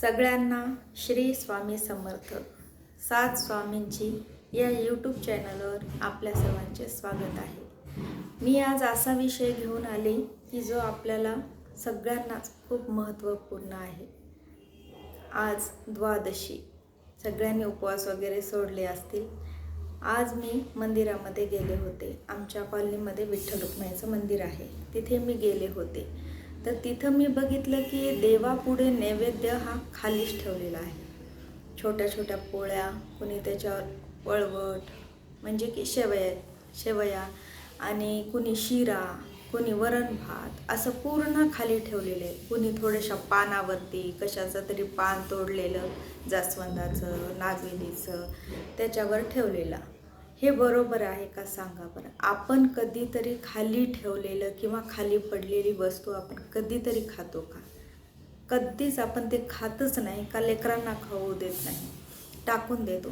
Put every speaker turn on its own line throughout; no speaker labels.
सगळ्यांना श्री स्वामी समर्थ. सात स्वामींची या यूट्यूब चॅनलवर आपल्या सर्वांचे स्वागत आहे. मी आज असा विषय घेऊन आले की जो आपल्याला सगळ्यांनाच खूप महत्त्वपूर्ण आहे. आज द्वादशी. सगळ्यांनी उपवास वगैरे सोडले असतील. आज मी मंदिरामध्ये गेले होते. आमच्या कॉलनीमध्ये विठ्ठल रुक्माईचं मंदिर आहे. तिथे मी गेले होते. तर तिथं मी बघितलं की देवापुढे नैवेद्य हा खालीच ठेवलेला आहे. छोट्या छोट्या पोळ्या कुणी त्याच्यावर वळवट म्हणजे की शेवया शेवया आणि कुणी शिरा कुणी वरण भात असं पूर्ण खाली ठेवलेलं आहे. कुणी थोड्याशा पानावरती कशाचं तरी पान तोडलेलं जास्वंदाचं नागवेलीचं त्याच्यावर ठेवलेलं. हे बरोबर आहे का सांगा बरं? आपण कधीतरी खाली ठेवलेलं किंवा खाली पडलेली वस्तू आपण कधीतरी खातो का? कधीच आपण ते खातच नाही का लेकरांना खाऊ देत नाही टाकून देतो.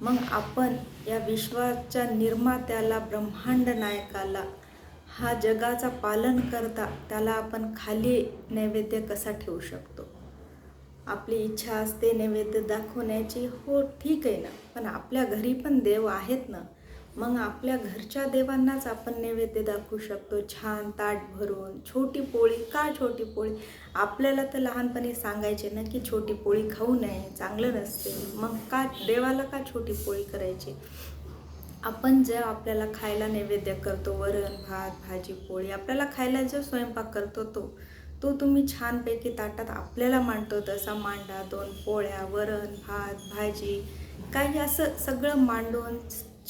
मग आपण या विश्वाच्या निर्मात्याला ब्रह्मांड नायकाला हा जगाचा पालन करता त्याला आपण खाली नैवेद्य कसा ठेवू शकतो? आपली इच्छा असते नैवेद्य दाखवण्याची. हो ठीक आहे ना. पण आपल्या घरी पण देव आहेत ना. मग आपल्या घरच्या देवांनाच आपण नैवेद्य दाखवू शकतो. छान ताट भरून छोटी पोळी का छोटी पोळी? आपल्याला तर लहानपणी सांगायचे ना की छोटी पोळी खाऊ नये चांगलं नसते. मग का देवाला का छोटी पोळी करायची? आपण जे आपल्याला खायला नैवेद्य करतो वरण भात भाजी पोळी आपल्याला खायला जो स्वयंपाक करतो तो तो तुम्ही छानपैकी ताटात आपल्याला मांडतो. तसा मांडा दोन पोळ्या वरण भात भाजी काही असं सगळं मांडून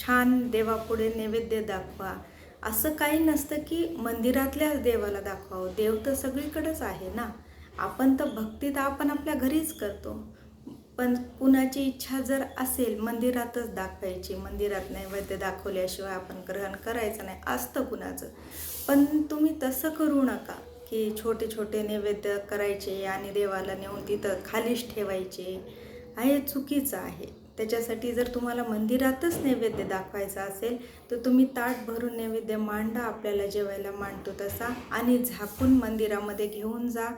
छान देवापुढे नैवेद्य दाखवा. असं काही नसतं की मंदिरातल्याच देवाला दाखवावं. देव तर सगळीकडेच आहे ना? आपण तर भक्ती तर आपण आपल्या घरीच करतो. पण कुणाची इच्छा जर असेल मंदिरातच दाखवायची. मंदिरात नैवेद्य दाखवल्याशिवाय आपण ग्रहण करायचं नाही. असतं कुणाचं. पण तुम्ही तसं करू नका की छोटे छोटे नैवेद्य करायचे आणि देवाला नेऊन तिथं खालीच ठेवायचे. हे चुकीचं आहे. त्याच्यासाठी जर तुम्हाला मंदिरातच नैवेद्य दाखवायचा असेल तर तुम्ही ताट भरून नैवेद्य मांडा आपल्याला जेवायला मांडतो तसा. आणि झाकून मंदिरामध्ये घेऊन जा.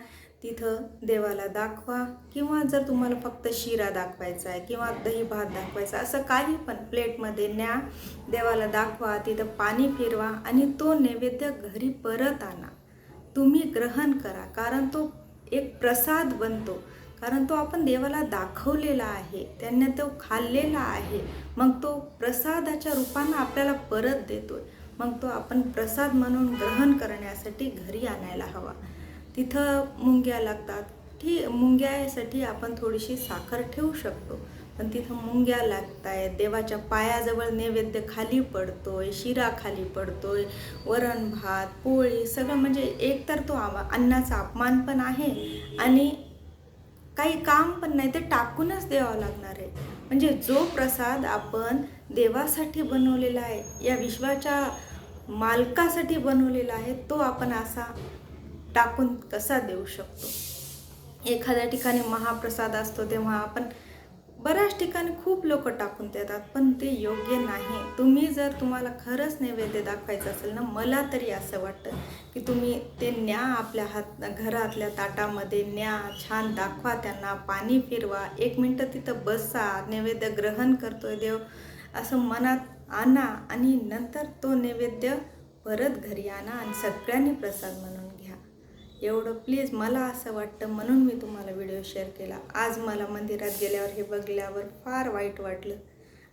तिथं देवाला दाखवा. किंवा जर तुम्हाला फक्त शिरा दाखवायचा आहे किंवा दही भात दाखवायचा असं काही पण प्लेटमध्ये न्या. देवाला दाखवा. तिथं पाणी फिरवा आणि तो नैवेद्य घरी परत आणा. तुम्ही ग्रहण करा. कारण तो एक प्रसाद बनतो. कारण तो आपण देवाला दाखवलेला आहे त्यांना तो खाल्लेला आहे. मग तो प्रसादाच्या रूपानं आपल्याला परत देतोय. मग तो आपण प्रसाद म्हणून ग्रहण करण्यासाठी घरी आणायला हवा. तिथं मुंग्या लागतात. ठीक मुंग्यासाठी आपण थोडीशी साखर ठेवू शकतो. पण तिथं मुंग्या लागत आहेत देवाच्या पायाजवळ नैवेद्य खाली पडतोय शिरा खाली पडतोय वरण भात पोळी सगळं म्हणजे एक तर तो आवा अन्नाचा अपमान पण आहे आणि काही काम पण नाही ते टाकूनच द्यावं लागणार आहे. म्हणजे जो प्रसाद आपण देवासाठी बनवलेला आहे या विश्वाच्या मालकासाठी बनवलेला आहे तो आपण असा टाकून कसा देऊ शकतो? एखाद्या ठिकाणी महाप्रसाद असतो तेव्हा आपण बऱ्याच ठिकाणी खूप लोक टाकून देतात पण ते योग्य नाही. तुम्ही जर तुम्हाला खरंच नैवेद्य दाखवायचं असेल ना मला तरी असं वाटतं की तुम्ही ते न्या आपल्या हात घरातल्या ताटामध्ये न्या छान दाखवा त्यांना पाणी फिरवा एक मिनटं तिथं बसा नैवेद्य ग्रहण करतोय देव असं मनात आणा आणि नंतर तो नैवेद्य परत घरी आणा आणि सगळ्यांनी प्रसाद म्हणून एवढं प्लीज मला असं वाटतं म्हणून मी तुम्हाला व्हिडिओ शेअर केला. आज मला मंदिरात गेल्यावर हे बघल्यावर फार वाईट वाटलं.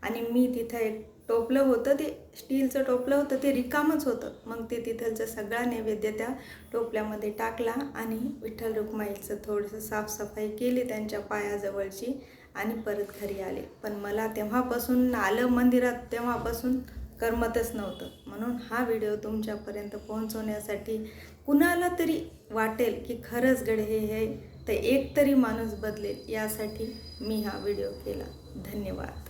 आणि मी तिथं एक टोपलं होतं ते स्टीलचं टोपलं होतं ते रिकामच होतं. मग ते तिथलचं सगळा नैवेद्य त्या टोपल्यामध्ये टाकला आणि विठ्ठल रुक्माईचं थोडंसं साफसफाई केली त्यांच्या पायाजवळची आणि परत घरी आले. पण मला तेव्हापासून आलं मंदिरात तेव्हापासून करमतच नव्हतं. म्हणून हा व्हिडिओ तुमच्यापर्यंत पोहोचवण्यासाठी कुणाला तरी वाटेल की खरंच गड हे हे तर एक तरी माणूस बदलेल यासाठी मी हा व्हिडिओ केला. धन्यवाद.